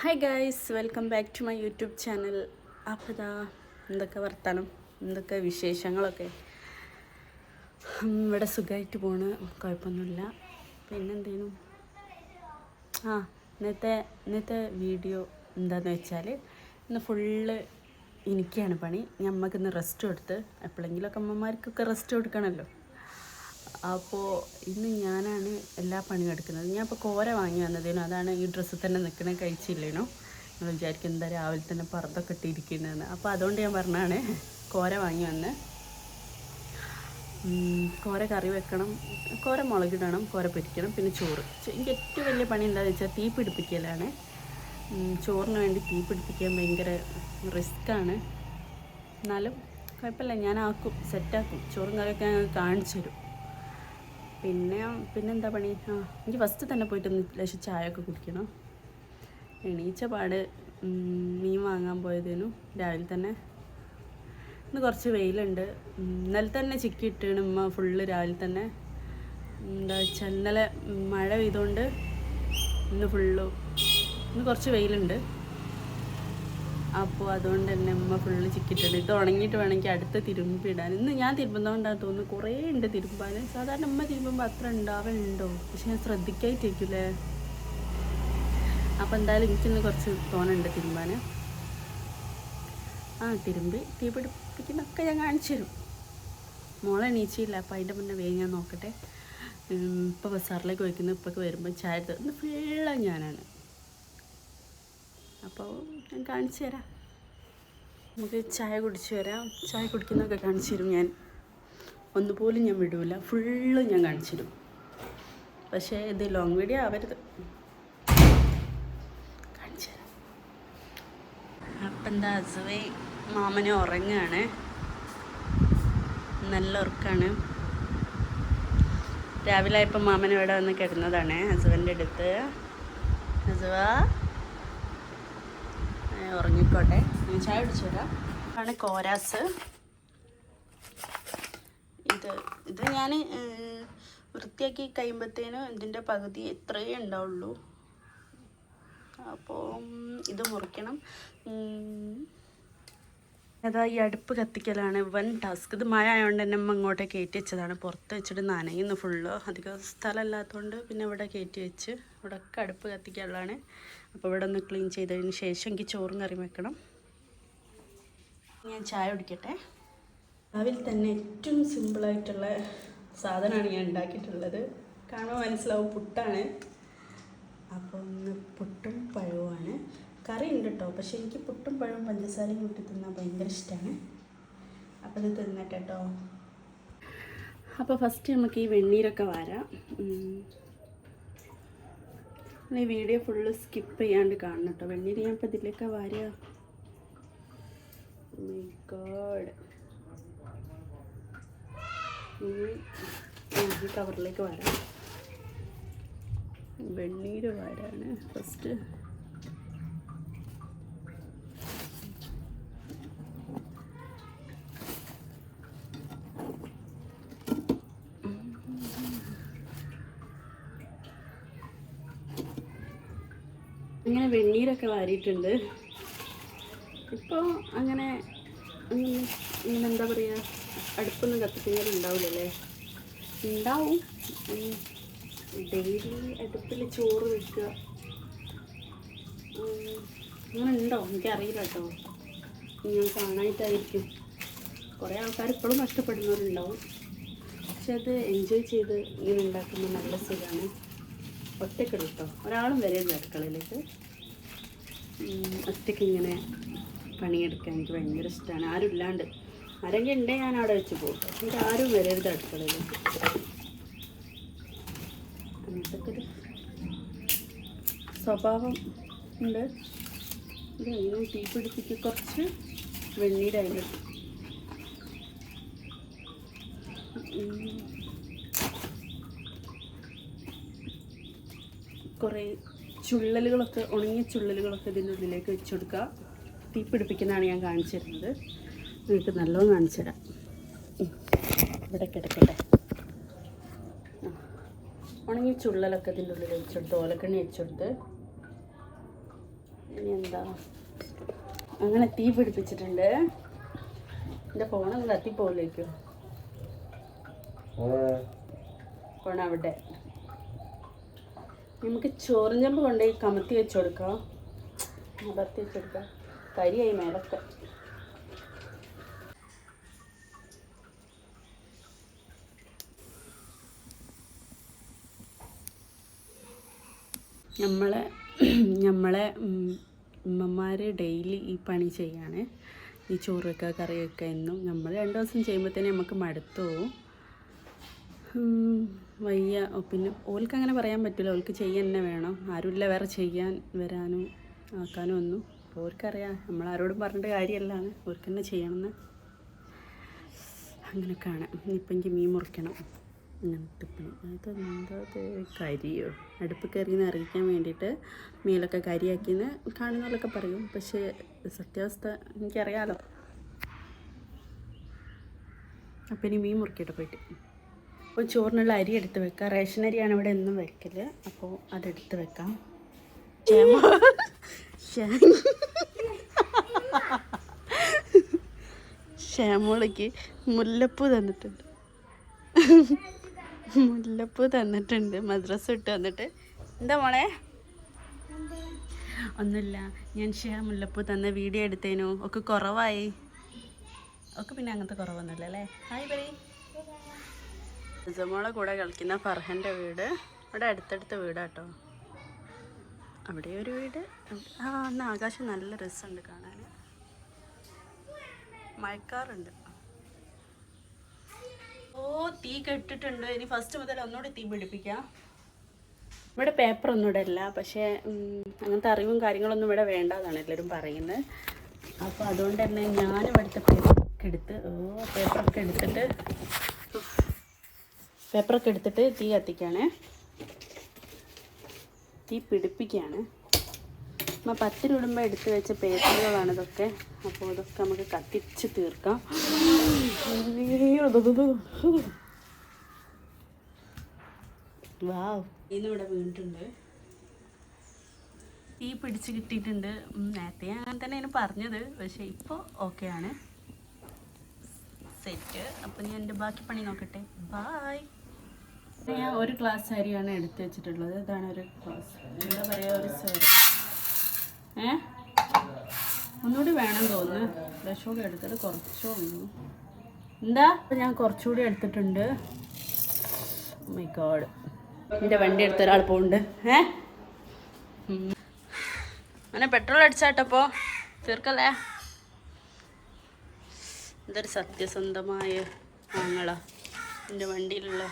Hi guys welcome back to my YouTube channel അപ്പോൾ ഇതാ എന്തൊക്കെ വർത്തമാനം എന്തൊക്കെ വിശേഷങ്ങളൊക്കെ? ഇവിടെ സുഖമായിട്ട് പോണ്. കുഴപ്പമൊന്നുമില്ല. പിന്നെന്തേനു? ആ ഇന്നത്തെ ഇന്നത്തെ വീഡിയോ എന്താണെന്ന് വെച്ചാൽ ഇന്ന് ഫുള്ള് എനിക്കാണ് പണി. ഞമ്മക്കിന്ന് റെസ്റ്റ് കൊടുത്ത് എപ്പോഴെങ്കിലുമൊക്കെ അമ്മമാർക്കൊക്കെ റെസ്റ്റ് കൊടുക്കണമല്ലോ അപ്പോൾ ഇന്ന് ഞാനാണ് എല്ലാ പണിയും എടുക്കുന്നത്. ഞാൻ ഇപ്പോൾ കോര വാങ്ങി വന്നതേനു. അതാണ് ഈ ഡ്രസ്സ് തന്നെ നിൽക്കണേ കഴിച്ചില്ലേനോ. നിങ്ങൾ വിചാരിക്കും എന്താ രാവിലെ തന്നെ പുറത്തൊക്കെ ഇട്ടിരിക്കുന്നതെന്ന് അപ്പോൾ അതുകൊണ്ട് ഞാൻ പറഞ്ഞാണ് കോര വാങ്ങി വന്ന്. കോര കറി വെക്കണം. കോര മുളകിടണം കോര പൊരിക്കണം പിന്നെ ചോറ്. എനിക്ക് ഏറ്റവും വലിയ പണി എന്താണെന്ന് വെച്ചാൽ തീ പിടിപ്പിക്കലാണ്. ചോറിന് വേണ്ടി തീ പിടിപ്പിക്കാൻ ഭയങ്കര റിസ്ക്കാണ്. എന്നാലും കുഴപ്പമില്ല. ഞാൻ ആക്കും സെറ്റാക്കും. ചോറും കറിയൊക്കെ കാണിച്ചു തരും പിന്നെ പിന്നെന്താ പണി? ആ എനിക്ക് ഫസ്റ്റ് തന്നെ പോയിട്ട് ഒന്ന് ലേശം ചായ ഒക്കെ കുടിക്കണം. എണീച്ച പാട് മീൻ വാങ്ങാൻ പോയതിനു. രാവിലെ തന്നെ. ഇന്ന് കുറച്ച് വെയിലുണ്ട്. ഇന്നലെ തന്നെ ചിക്കി ഇട്ടാണ് ഉമ്മ ഫുള്ള് രാവിലെ തന്നെ. എന്താ വെച്ചാൽ ഇന്നലെ മഴ പെയ്തുകൊണ്ട് ഇന്ന് ഫുള്ള് ഇന്ന് കുറച്ച് വെയിലുണ്ട്. അപ്പോൾ അതുകൊണ്ട് തന്നെ അമ്മ ഫുള്ള് ചിക്കിട്ടുണ്ട് ഇത് ഉണങ്ങിയിട്ട് വേണമെങ്കിൽ അടുത്ത് തിരുമ്പിടാൻ ഇന്ന് ഞാൻ തിരുമ്പുന്നതുകൊണ്ടാണ് തോന്നുന്നു കുറേ ഉണ്ട് തിരുമ്പാൻ. സാധാരണ അമ്മ തിരുമ്പുമ്പോൾ അത്ര ഉണ്ടാവലുണ്ടോ? പക്ഷെ ഞാൻ ശ്രദ്ധിക്കായിട്ടേക്കില്ലേ അപ്പോൾ എന്തായാലും എനിക്കിന്ന് കുറച്ച് തോന്നുന്നുണ്ട് തിരുമ്പാൻ ആ തിരുമ്പി തീ പിടിപ്പിക്കുന്നൊക്കെ ഞാൻ കാണിച്ചു തരും. മോളെ എണീച്ചില്ല അപ്പോൾ അതിന്റെ മുന്നേ വേഗം ഞാൻ നോക്കട്ടെ. ഇപ്പോൾ ബസാറിലേക്ക് വയ്ക്കുന്നു ഇപ്പൊക്കെ വരുമ്പോൾ ചായ ഇന്ന് ഫുള്ള ഞാനാണ്. അപ്പോൾ ഞാൻ കാണിച്ചു തരാം. നമുക്ക് ചായ കുടിച്ചു വരാം. ചായ കുടിക്കുന്നതൊക്കെ കാണിച്ചു തരും ഞാൻ. ഒന്നുപോലും ഞാൻ വിടൂല. ഫുള്ള് ഞാൻ കാണിച്ചു തരും. പക്ഷേ ഇത് ലോങ് വീഡിയോ ആവരുത്. കാണിച്ചു തരാം. അപ്പം എന്താ അസുവേ? മാമന് ഉറങ്ങുകയാണ്. നല്ല ഉറക്കാണ്. രാവിലെ ആയപ്പോൾ മാമനെ ഇവിടെ വന്ന് കിടന്നതാണ് ഹസ്ബന്റെ അടുത്ത്. ഹസുവ ഏ, ഉറങ്ങിക്കോട്ടെ. ഞാൻ ചായ അടിച്ചു തരാം ആണ് കോരാസ്. ഇത് ഇത് ഞാൻ വൃത്തിയാക്കി കഴിയുമ്പോഴത്തേനും ഇതിന്റെ പകുതി എത്രയേ ഉണ്ടാവുള്ളൂ. അപ്പോൾ ഇത് മുറിക്കണം. അതാ ഈ അടുപ്പ് കത്തിക്കലാണ് വൻ ടാസ്ക്. ഇത് മഴ ആയതുകൊണ്ട് തന്നെ അമ്മ ഇങ്ങോട്ട് കയറ്റി വെച്ചതാണ്. പുറത്ത് വെച്ചിട്ട് നനയുന്നു ഫുള്ള്. അധികം സ്ഥലമില്ലാത്തതുകൊണ്ട് പിന്നെ ഇവിടെ കയറ്റി വെച്ച്. ഇവിടെ ഒക്കെ അടുപ്പ് കത്തിക്കാനുള്ളതാണ്. അപ്പോൾ ഇവിടെ ഒന്ന് ക്ലീൻ ചെയ്തതിന് ശേഷം എനിക്ക് ചോറും കറി വെക്കണം. ഞാൻ ചായ കുടിക്കട്ടെ. രാവിലെ തന്നെ ഏറ്റവും സിമ്പിളായിട്ടുള്ള സാധനമാണ് ഞാൻ ഉണ്ടാക്കിയിട്ടുള്ളത്. കാണുമ്പോൾ മനസ്സിലാവും പുട്ടാണ്. അപ്പോൾ ഒന്ന് പുട്ടും പഴവുമാണ്. കറി ഉണ്ട് കേട്ടോ. പക്ഷെ എനിക്ക് പുട്ടും പഴവും പഞ്ചസാരയും കൂട്ടി തിന്നാൻ ഭയങ്കര ഇഷ്ടമാണ്. അപ്പോൾ ഇത് തിന്നട്ടെ കേട്ടോ. അപ്പോൾ ഫസ്റ്റ് നമുക്ക് ഈ വെണ്ണീരൊക്കെ വാരാം. ഈ വീഡിയോ ഫുള്ള് സ്കിപ്പ് ചെയ്യാണ്ട് കാണണം കേട്ടോ വെണ്ണീര് ഞാൻ ഇപ്പോൾ ഇതിലേക്ക് വാരുക ഗോഡ് ഈ കവറിലേക്ക് വരാം. വെണ്ണീര് വാരാണ് ഫസ്റ്റ് അങ്ങനെ വെണ്ണീരൊക്കെ വാരിയിട്ടുണ്ട്. ഇപ്പോൾ അങ്ങനെ ഇങ്ങനെ എന്താ പറയുക അടുപ്പൊന്നും കത്തിക്കുന്നവർ ഉണ്ടാവില്ലല്ലേ ഉണ്ടാവും. ഡെയിലി അടുപ്പിൽ ചോറ് വെക്കുക. അങ്ങനെ ഉണ്ടോ? എനിക്കറിയില്ല കേട്ടോ. ഞാൻ കാണാനായിട്ടായിരിക്കും കുറേ ആൾക്കാർ ഇപ്പോഴും നഷ്ടപ്പെടുന്നവരുണ്ടാവും പക്ഷെ അത് എൻജോയ് ചെയ്ത് ഇങ്ങനെ ഉണ്ടാക്കുമ്പോൾ നല്ല സുഖമാണ് ഒറ്റയ്ക്കുള്ളൂ കേട്ടോ ഒരാളും വരരുത് അടുക്കളയിലേക്ക്. ഒറ്റയ്ക്ക് ഇങ്ങനെ പണിയെടുക്കാൻ എനിക്ക് ഭയങ്കര ഇഷ്ടമാണ് ആരും ഇല്ലാണ്ട്. ആരെങ്കിലും ഉണ്ടേ ഞാൻ അവിടെ വെച്ച് പോകും. എനിക്ക് ആരും വരരുത് അടുക്കളയിൽ അങ്ങനത്തെ സ്വഭാവം ഉണ്ട്. ഇത് എങ്ങനെ തീ പിടിപ്പിച്ച് കുറച്ച് വെണ്ണീരായാലും കുറേ ചുള്ളലുകളൊക്കെ ഉണങ്ങിയ ചുള്ളലുകളൊക്കെ ഇതിന്റെ ഉള്ളിലേക്ക് വെച്ച് കൊടുക്കുക. തീ പിടിപ്പിക്കുന്നതാണ് ഞാൻ കാണിച്ചു തരുന്നത്. നിങ്ങൾക്ക് നല്ലോണം കാണിച്ചു തരാം. ഇവിടെ കിടക്കട്ടെ. ഉണങ്ങിയ ചുള്ളലൊക്കെ ഇതിന്റെ ഉള്ളിൽ വെച്ചെടുത്ത് ഓലക്കണ്ണി വെച്ചെടുത്ത് ഇനി എന്താ? അങ്ങനെ തീ പിടിപ്പിച്ചിട്ടുണ്ട്. എന്റെ ഫോണൊന്ന് കത്തിപ്പോലേക്കോ ഫോണവിടെ അവിടെ. നമുക്ക് ചോറിഞ്ഞമ്പ് കൊണ്ടുപോയി കമത്തി വെച്ച് കൊടുക്കാം വെച്ചെടുക്കാം. കരിയായി മേലൊക്കെ. നമ്മളെ നമ്മളെ ഉമ്മമാർ ഡെയിലി ഈ പണി ചെയ്യാണ്. ഈ ചോറ് വെക്കുക കറി വെക്കുക എന്നും. നമ്മൾ രണ്ട് ദിവസം തന്നെ നമുക്ക് മടുത്തു വയ്യ. പിന്നെ ഓൾക്ക് അങ്ങനെ പറയാൻ പറ്റില്ല ഓൾക്ക് തന്നെ വേണം. ആരുമില്ല വേറെ ചെയ്യാൻ വരാനും ആക്കാനും ഒന്നും. അപ്പോൾ ഓർക്കറിയാം നമ്മൾ ആരോടും പറഞ്ഞിട്ട് കാര്യമല്ലാണ് ഓർക്ക് തന്നെ ചെയ്യണമെന്ന് അങ്ങനെയൊക്കെയാണ് ഇപ്പം എനിക്ക് മീൻ മുറിക്കണം. അങ്ങനത്തെ പണി. അതെന്താ അത് കരിയോ? അടുപ്പ് കയറിയെന്ന് അറിയിക്കാൻ വേണ്ടിയിട്ട് മീനൊക്കെ കരിയാക്കിയെന്ന് കാണുന്നവരൊക്കെ പറയും. പക്ഷേ സത്യാവസ്ഥ എനിക്കറിയാലോ. അപ്പം ഇനി മീൻ മുറിക്കട്ടെ പോയിട്ട്. അപ്പോൾ ചോറിനുള്ള അരി എടുത്ത് വെക്കാം റേഷൻ അരിയാണ് ഇവിടെ എന്നും വെക്കൽ അപ്പോൾ അതെടുത്ത് വെക്കാം. ക്ഷേമോളിക്ക് മുല്ലപ്പൂ തന്നിട്ടുണ്ട്. മുല്ലപ്പൂ തന്നിട്ടുണ്ട്. മദ്രസ ഇട്ട് തന്നിട്ട് എന്താ മോളെ? ഒന്നുമില്ല. ഞാൻ ഷേ മുല്ലപ്പൂ തന്ന വീഡിയോ എടുത്തേനു. ഒക്കെ കുറവായി. ഒക്കെ പിന്നെ അങ്ങനത്തെ കുറവൊന്നുമില്ല അല്ലേ? ഹായ് പറയ് മോളെ കൂടെ കളിക്കുന്ന ഫർഹന്റെ വീട്. ഇവിടെ അടുത്തടുത്ത വീടാട്ടോ. അവിടെ ഒരു വീട്. ആ അന്ന് ആകാശം നല്ല രസമുണ്ട് കാണാൻ മഴക്കാറുണ്ട്. ഓ തീ കെട്ടിട്ടുണ്ട്. ഇനി ഫസ്റ്റ് മുതൽ ഒന്നുകൂടി തീ പിടിപ്പിക്കാം. ഇവിടെ പേപ്പർ ഒന്നും ഇവിടെ ഇല്ല പക്ഷേ അങ്ങനത്തെ അറിവും കാര്യങ്ങളൊന്നും ഇവിടെ വേണ്ടതാണ് എല്ലാവരും പറയുന്നത്. അപ്പോൾ അതുകൊണ്ട് തന്നെ ഞാൻ ഇവിടുത്തെ പേപ്പറൊക്കെ എടുത്ത് ഓ പേപ്പറൊക്കെ എടുത്തിട്ട് പേപ്പറൊക്കെ എടുത്തിട്ട് തീ കത്തിക്കുകയാണ് തീ പിടിപ്പിക്കുകയാണ്. നമ്മൾ പത്ത് രൂപ എടുത്ത് വെച്ച പേപ്പറുകളാണ് ഇതൊക്കെ. അപ്പോൾ ഇതൊക്കെ നമുക്ക് കത്തിച്ച് തീർക്കാം. വാവ് ഇന്നിവിടെ വീണിട്ടുണ്ട്. തീ പിടിച്ച് കിട്ടിയിട്ടുണ്ട്. നേരത്തെ അങ്ങനെ തന്നെയാണ് പറഞ്ഞത്. പക്ഷേ ഇപ്പോൾ ഓക്കെയാണ് സെറ്റ് അപ്പം ഞാൻ എന്റെ ബാക്കി പണി നോക്കട്ടെ. ബായ് ഞാൻ ഒരു ഗ്ലാസ് അരിയാണ് എടുത്ത് വെച്ചിട്ടുള്ളത്. ഇതാണ് ഒരു ഗ്ലാസ് എന്താ പറയുക ഒരു സാരി ഏ? ഒന്നുകൂടി വേണം തോന്നുന്നു. ലക്ഷമൊക്കെ എടുത്തത് കുറച്ചോ ഉള്ളൂ. എന്താ? ഞാൻ കുറച്ചുകൂടി എടുത്തിട്ടുണ്ട്. മൈ ഗോഡ് എന്റെ വണ്ടി എടുത്ത ഒരാൾ പോകുന്നുണ്ട് ഏ? അങ്ങനെ പെട്രോൾ അടിച്ചാട്ടപ്പോൾ തീർക്കല്ലേ? എന്തൊരു സത്യസന്ധമായ ആങ്ങളാ എന്റെ വണ്ടിയിലുള്ള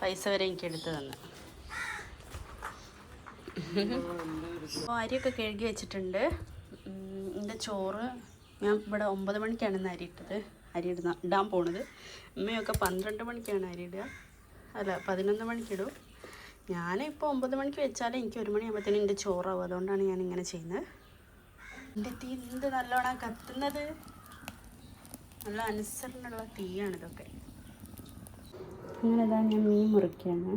പൈസ വരെ എനിക്ക് എടുത്തു തന്നെ. അപ്പോൾ അരിയൊക്കെ കഴുകി വെച്ചിട്ടുണ്ട്. എന്റെ ചോറ് ഞാൻ ഇവിടെ ഒമ്പത് മണിക്കാണ് അരി ഇട്ടത്. അരി ഇടുന്ന ഇടാൻ പോണത്. അമ്മയൊക്കെ പന്ത്രണ്ട് മണിക്കാണ് അരി ഇടുക. അല്ല പതിനൊന്ന് മണിക്കിടും ഞാനിപ്പോൾ ഒമ്പത് മണിക്ക് വെച്ചാൽ എനിക്ക് ഒരു മണിയാകുമ്പോഴത്തേനും എന്റെ ചോറാവും. അതുകൊണ്ടാണ് ഞാൻ ഇങ്ങനെ ചെയ്യുന്നത്. എന്റെ തീ എന്ത് നല്ലോണം കത്തുന്നത്? നല്ല അനുസരണമുള്ള തീയാണ് ഇതൊക്കെ അങ്ങനെ ഞാൻ മീൻ മുറിക്കുകയാണ്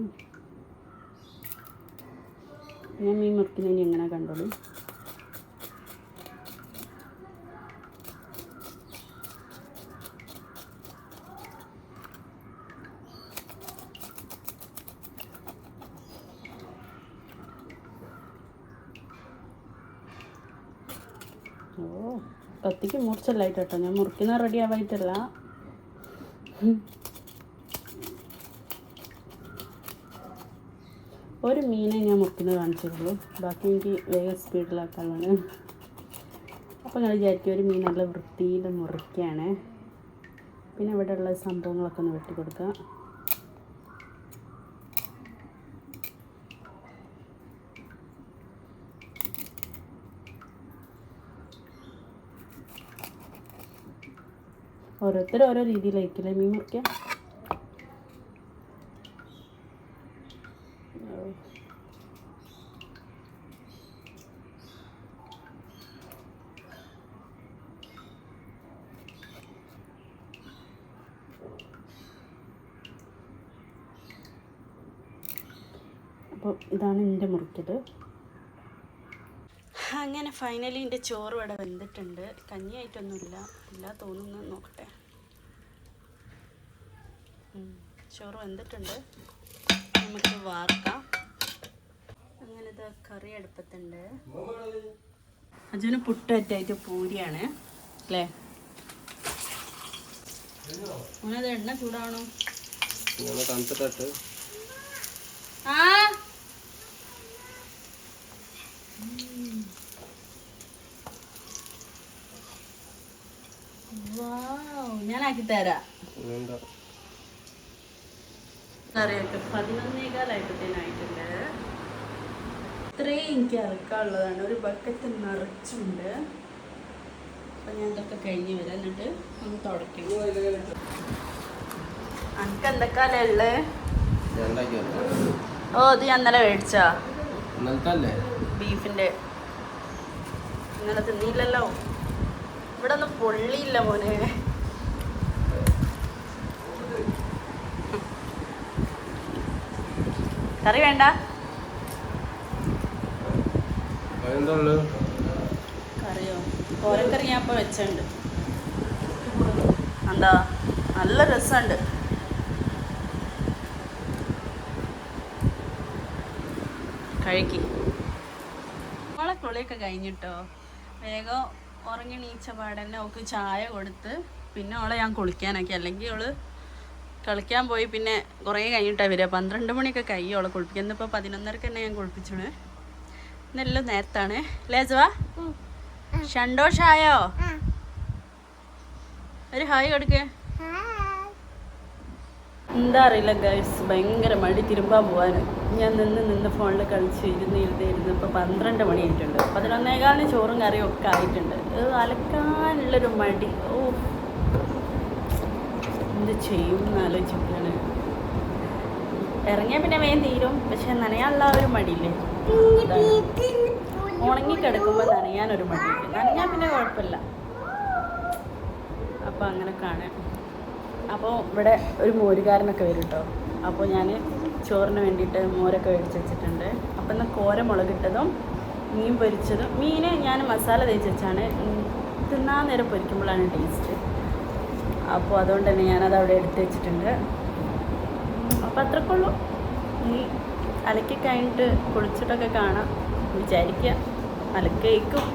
ഞാൻ മീൻ മുറിക്കുന്നതിന് എങ്ങനെ കണ്ടോളൂ. ഓ കത്തിക്ക് മുറിച്ചല്ലായിട്ടോ ഞാൻ മുറിക്കുന്ന റെഡി ആവായിട്ടല്ല. ഒരു മീനെ ഞാൻ മുറിക്കുന്നത് കാണിച്ചിട്ടുള്ളൂ ബാക്കി എനിക്ക് വേഗം സ്പീഡിലാക്കാനാണ് അപ്പോൾ ഞാൻ വിചാരിക്കും ഒരു മീൻ നല്ല വൃത്തിയിൽ മുറിക്കുകയാണ് പിന്നെ ഇവിടെ ഉള്ള സംഭവങ്ങളൊക്കെ ഒന്ന് വെട്ടിക്കൊടുക്കുക ഓരോരുത്തർ ഓരോ രീതിയിലായിരിക്കില്ലേ മീൻ മുറിക്കുക അപ്പോൾ ഇതാണ് എന്റെ മുറിക്കൽ അങ്ങനെ ഫൈനലി എന്റെ ചോറ് ഇവിടെ വെന്തിട്ടുണ്ട്. കഞ്ഞിയായിട്ടൊന്നുമില്ല. ഇല്ല തോന്നുന്നു നോക്കട്ടെ. ചോറ് വെന്തിട്ടുണ്ട്. നമുക്ക് വാർക്കാം. അങ്ങനെ ഇത് കറി അടുപ്പത്തുണ്ട്. അജുന് പുട്ടറ്റായിട്ട് പൂരിയാണ്. അല്ലേ? അങ്ങനെ എണ്ണ ചൂടാണോ ആ ഞാൻ ആക്കി തരാം ഇത്രയും എനിക്ക് ഇറക്കാനുള്ളതാണ് ഒരു ബക്കറ്റ് നിറച്ചുണ്ട് അപ്പൊ ഞാൻ ഇതൊക്കെ കഴിഞ്ഞ് വരാം. എന്നിട്ട് ഒന്ന് തുടയ്ക്കും. അനക്ക് എന്തൊക്കെയല്ലേ ഉള്ളത് ഓ ഇത് ഞാൻ ഇന്നലെ മേടിച്ചാ ബീഫിന്റെ. ഇന്നലെ തിന്നില്ലല്ലോ. ഇവിടെ ഒന്നും പൊള്ളിയില്ല മോനെ. കറി വേണ്ട. കറിയോ? ഞാൻ എന്താ? നല്ല രസമുണ്ട് കഴിക്കി ഓളെ കുളിയൊക്കെ കഴിഞ്ഞിട്ടോ? വേഗം ഉറങ്ങി നീച്ച പാടന്നെ അവൾക്ക് ചായ കൊടുത്ത് പിന്നെ ഓളെ ഞാൻ കുളിക്കാനൊക്കെ. അല്ലെങ്കിൽ അവൾ കളിക്കാൻ പോയി പിന്നെ കുറേ കഴിഞ്ഞിട്ടാണ് വരിക. പന്ത്രണ്ട് മണിയൊക്കെ കഴിയും അവളെ കുളിപ്പിക്കുക ഇന്നിപ്പോൾ പതിനൊന്നരക്ക് തന്നെ ഞാൻ കുളിപ്പിച്ചോണ്. നല്ല നേരത്താണ്. ലേജവാ സന്തോഷായോ? ഒരു ഹായ് കൊടുക്ക. എന്താ അറിയില്ല ഗൈസ് ഭയങ്കര മടി തിരുമ്പാൻ പോവാന്. ഞാൻ നിന്ന് നിന്ന് ഫോണിൽ കളിച്ച് ഇരുന്ന് ഇരുന്ന് ഇരുന്ന് ഇപ്പോൾ പന്ത്രണ്ട് മണി ആയിട്ടുണ്ട്. പതിനൊന്നേകാലിന് ചോറും കറിയും ഒക്കെ ആയിട്ടുണ്ട്. അലക്കാനുള്ളൊരു മടി. ഓ. എന്ത് ചെയ്യും എന്ന് ആലോചിക്കുകയാണ് ഇറങ്ങിയാൽ പിന്നെ വേഗം തീരും. പക്ഷെ നനയാനുള്ള ഒരു മടിയില്ലേ? ഉണങ്ങി കിടക്കുമ്പോൾ നനയാനൊരു മടി. നനഞ്ഞാൽ പിന്നെ കുഴപ്പമില്ല. അപ്പോൾ അങ്ങനെ കാണാം അപ്പോൾ ഇവിടെ ഒരു മോരുകാരനൊക്കെ വരും കേട്ടോ. അപ്പോൾ ഞാൻ ചോറിന് വേണ്ടിയിട്ട് മോരൊക്കെ മേടിച്ച് വെച്ചിട്ടുണ്ട്. അപ്പം എന്നാൽ കോര മുളകിട്ടതും മീൻ പൊരിച്ചതും മീൻ ഞാൻ മസാല തേച്ച് വെച്ചാണ്. തിന്നാൻ നേരം പൊരിക്കുമ്പോഴാണ് ടേസ്റ്റ് അപ്പോൾ അതുകൊണ്ട് തന്നെ ഞാനത് അവിടെ എടുത്ത് വെച്ചിട്ടുണ്ട്. അപ്പോൾ അത്രക്കുള്ളൂ. ഇനി അലക്കി കഴിഞ്ഞിട്ട് കുളിച്ചിട്ടൊക്കെ കാണാം വിചാരിക്കുക. അലക്കേക്കും.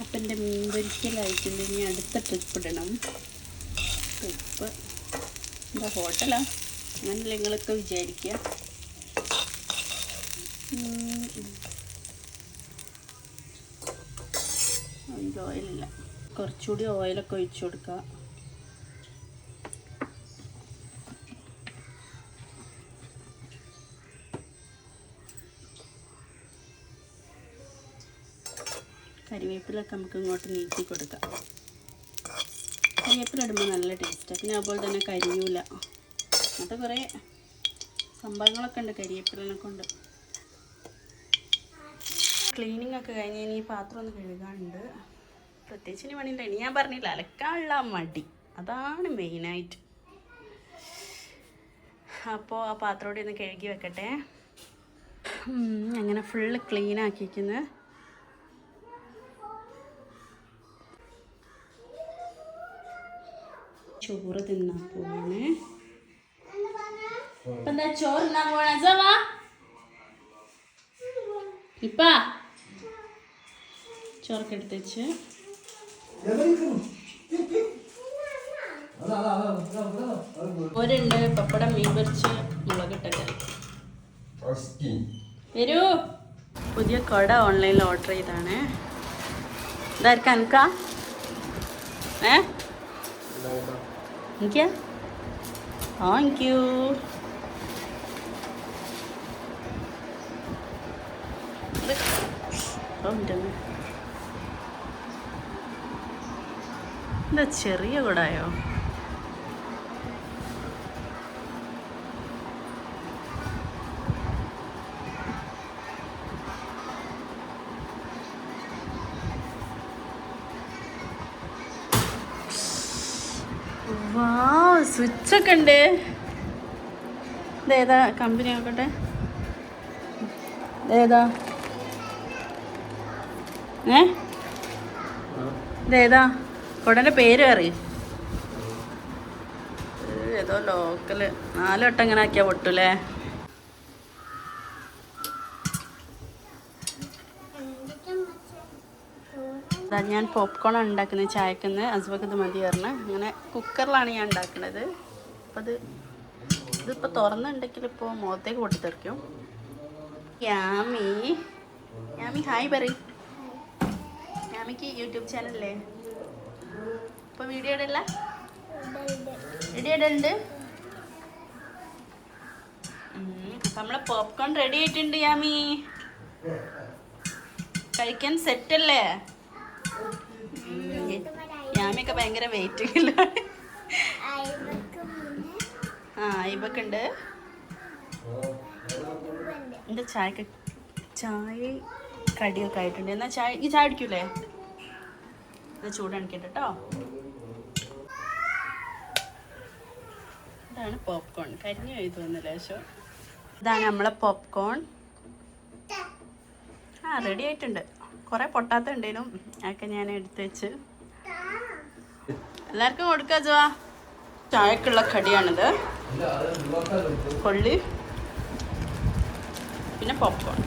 അപ്പം എന്റെ മീൻ പൊരിക്കലായിട്ടുണ്ട് ഇനി അടുത്ത ട്രിപ്പ് ഇടണം. ഹോട്ടലാ. അങ്ങനെ നിങ്ങളൊക്കെ വിചാരിക്കുക ഓയിലില്ല. കുറച്ചുകൂടി ഓയിലൊക്കെ ഒഴിച്ചു കൊടുക്കുക കരിവേപ്പിലൊക്കെ നമുക്ക് ഇങ്ങോട്ട് നീക്കി കൊടുക്കാം. കരിവേപ്പില ഇടുമ്പോൾ നല്ല ടേസ്റ്റാണ് പിന്നെ അതുപോലെ തന്നെ കരിയൂല. അങ്ങനത്തെ കുറേ സംഭവങ്ങളൊക്കെ ഉണ്ട് കരിവേപ്പിലിനെ കൊണ്ട്. ക്ലീനിങ് ഒക്കെ കഴിഞ്ഞ് ഇനി പാത്രം ഒന്ന് കഴുകാനുണ്ട്. പ്രത്യേകിച്ച് ഇനി പണിയില്ല. ഇനി ഞാൻ പറഞ്ഞില്ല അലക്കാനുള്ള മടി. അതാണ് മെയിനായിട്ട് അപ്പോൾ ആ പാത്രം കൂടി ഒന്ന് കഴുകി വെക്കട്ടെ. അങ്ങനെ ഫുള്ള് ക്ലീൻ ആക്കിയിരിക്കുന്നത് ചോറ് തിന്നാൻ പോവാണ്. ഇപ്പൊ എന്താ ചോറ് തിന്നാൻ പോവാണ്? ജവാ ഇപ്പ. ചോറൊക്കെ എടുത്ത് വെച്ച്. ഒരുണ്ട് പപ്പടം മീൻ പൊരിച്ച് മുളകിട്ട കറി. വരൂ. പുതിയ കട ഓൺലൈനിൽ ഓർഡർ ചെയ്താണ് ഇതായിരിക്കും അനക്ക. ഏ? എനിക്കാ താങ്ക് യു എന്താ ചെറിയ കൂടായോ? സ്വിച്ചൊക്കെ ഉണ്ട്. ഇതേതാ കമ്പനി നോക്കട്ടെ. ഇതേതാ? ഏ? ഇതേതാ? കുടന്റെ പേര് അറിയും ഏതോ ലോക്കൽ. നാല് വട്ടം ഇങ്ങനെ ആക്കിയാ പൊട്ടൂലേ? ഞാൻ പോപ്കോൺ ഉണ്ടാക്കുന്നത് ചായക്കുന്നത് അസുബക്ക് ഇത് മതി പറഞ്ഞ്. അങ്ങനെ കുക്കറിലാണ് ഞാൻ ഉണ്ടാക്കുന്നത് അപ്പം അത് ഇതിപ്പോൾ തുറന്നുണ്ടെങ്കിൽ ഇപ്പോൾ മുഖത്തേക്ക് പൊട്ടിത്തെറിക്കും യാമി യാമി ഹായ് പറയും. യാമിക്ക് യൂട്യൂബ് ചാനലല്ലേ? ഇപ്പോൾ വീഡിയോ ഇടല്ല വീഡിയോ ഇടലുണ്ട് നമ്മളെ പോപ്കോൺ റെഡി ആയിട്ടുണ്ട് യാമി. കഴിക്കാൻ സെറ്റ് അല്ലേ യാമിയൊക്കെ ഭയങ്കര വെയിറ്റിംഗിലാണ് ആ ഇവക്ക് ഉണ്ട്. എന്റെ ചായക്ക്? ചായ കടിയൊക്കെ ആയിട്ടുണ്ട്. എന്നാൽ ചായ ഈ ചായ അടിക്കൂലേ ചൂടണിക്കട്ടെ കേട്ടോ ഇതാണ് പോപ്കോൺ കരിഞ്ഞു പോയി തോന്നുന്നു ലേശം ഇതാണ് നമ്മളെ പോപ്കോൺ ആ റെഡി ആയിട്ടുണ്ട്. കുറേ പൊട്ടാത്ത ഉണ്ടേനും അതൊക്കെ ഞാൻ എടുത്ത് വെച്ച്. എല്ലാവർക്കും കൊടുക്കാ ജോ ചായക്കുള്ള കടിയാണിത്. കൊള്ളി. പിന്നെ പോപ്കോൺ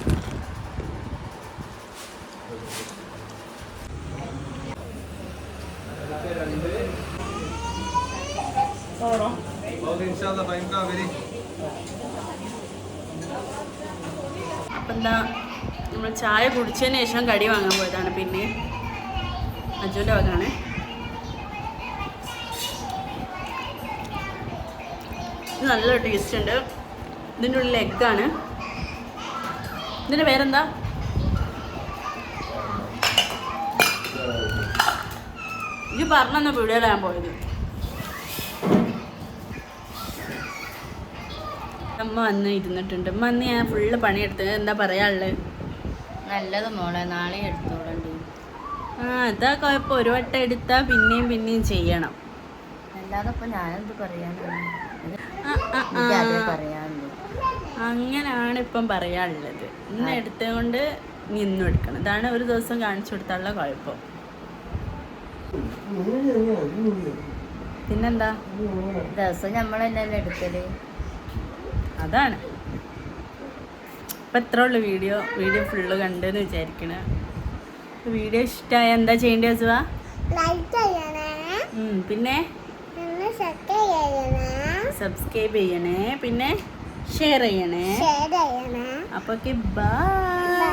അപ്പം എന്താ നമ്മൾ ചായ കുടിച്ചതിന് ശേഷം കടി വാങ്ങാൻ പോയതാണ് പിന്നെ അജുവിന്റെ വകാണ് ഇത് നല്ല ടേസ്റ്റ് ഉണ്ട്. ഇതിന്റെ ഉള്ളിൽ എഗ്ഗാണ് ഇതിന്റെ പേരെന്താ? ഇത് പറഞ്ഞെന്ന വീഡിയോയിലാണ് ഞാൻ പോയത്. അമ്മ വന്ന് ഇരുന്നിട്ടുണ്ട്. അമ്മ അന്ന് ഞാൻ ഫുള്ള് പണിയെടുത്തത് എന്താ പറയാനുള്ളത് നല്ലത് മോളെ. നാളെ എടുത്തോളണ്ടി. ആ അതാ കുഴപ്പം. ഒരു വട്ടം എടുത്താൽ പിന്നെയും പിന്നെയും ചെയ്യണം. അല്ലാതെ ഇപ്പൊ ഞാനെന്ത് പറയാനാണ്? പറയാനുള്ളൂ. അങ്ങനാണ് ഇപ്പം പറയാനുള്ളത്. ഇന്ന് എടുത്തുകൊണ്ട് നിന്നു ഇന്നും എടുക്കണം. ഇതാണ് ഒരു ദിവസം കാണിച്ചു കൊടുത്താലുള്ള കുഴപ്പം. പിന്നെന്താ? ദിവസം നമ്മൾ തന്നെയല്ലേ എടുക്കൽ? അതാണ്. ഇപ്പം എത്ര ഉള്ളു വീഡിയോ. വീഡിയോ ഫുള്ള് കണ്ടെന്ന് വിചാരിക്കണ. വീഡിയോ ഇഷ്ടമായ എന്താ ചെയ്യേണ്ടത് വെച്ചുവാ ലൈക്ക് ചെയ്യണേ. പിന്നെ? പിന്നെ സബ്സ്ക്രൈബ് ചെയ്യണേ. പിന്നെ ഷെയർ ചെയ്യണേ. അപ്പോൾ ബൈ